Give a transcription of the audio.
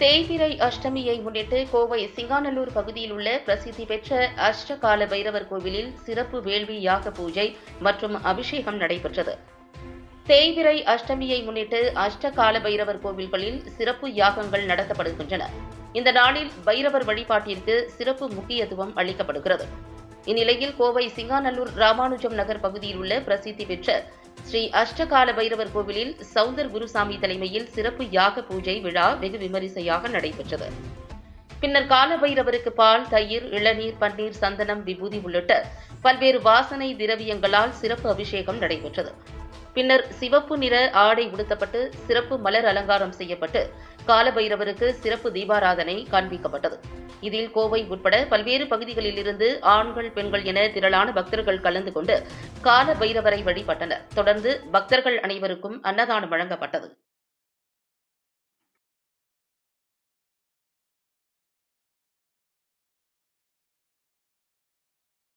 தேய்பிரை அஷ்டமியை முன்னிட்டு கோவை சிங்காநல்லூர் பகுதியில் உள்ள பிரசித்தி பெற்ற அஷ்டகால பைரவர் கோவிலில் சிறப்பு வேள்வி யாக பூஜை மற்றும் அபிஷேகம் நடைபெற்றது. தேய்பிரை அஷ்டமியை முன்னிட்டு அஷ்டகால பைரவர் கோவில்களில் சிறப்பு யாகங்கள் நடத்தப்படுகின்றன. இந்த நாளில் பைரவர் வழிபாட்டிற்கு சிறப்பு முக்கியத்துவம் அளிக்கப்படுகிறது. இந்நிலையில் கோவை சிங்காநல்லூர் ராமானுஜம் நகர் பகுதியில் உள்ள பிரசித்தி பெற்ற ஸ்ரீ அஷ்டகால பைரவர் கோவிலில் சவுந்தர் குருசாமி தலைமையில் சிறப்பு யாக பூஜை விழா வெகு விமரிசையாக நடைபெற்றது. பின்னர் கால பைரவருக்கு பால் தயிர் இளநீர் பன்னீர் சந்தனம் விபூதி உள்ளிட்ட பல்வேறு வாசனை திரவியங்களால் சிறப்பு அபிஷேகம் நடைபெற்றது. பின்னர் சிவப்பு நிற ஆடை உடுத்தப்பட்டு சிறப்பு மலர் அலங்காரம் செய்யப்பட்டு காலபைரவருக்கு சிறப்பு தீபாராதனை காண்பிக்கப்பட்டது. இதில் கோவை உட்பட பல்வேறு பகுதிகளிலிருந்து ஆண்கள் பெண்கள் என திரளான பக்தர்கள் கலந்து கொண்டு கால பைரவரை வழிபட்டனர். தொடர்ந்து பக்தர்கள் அனைவருக்கும் அன்னதானம் வழங்கப்பட்டது.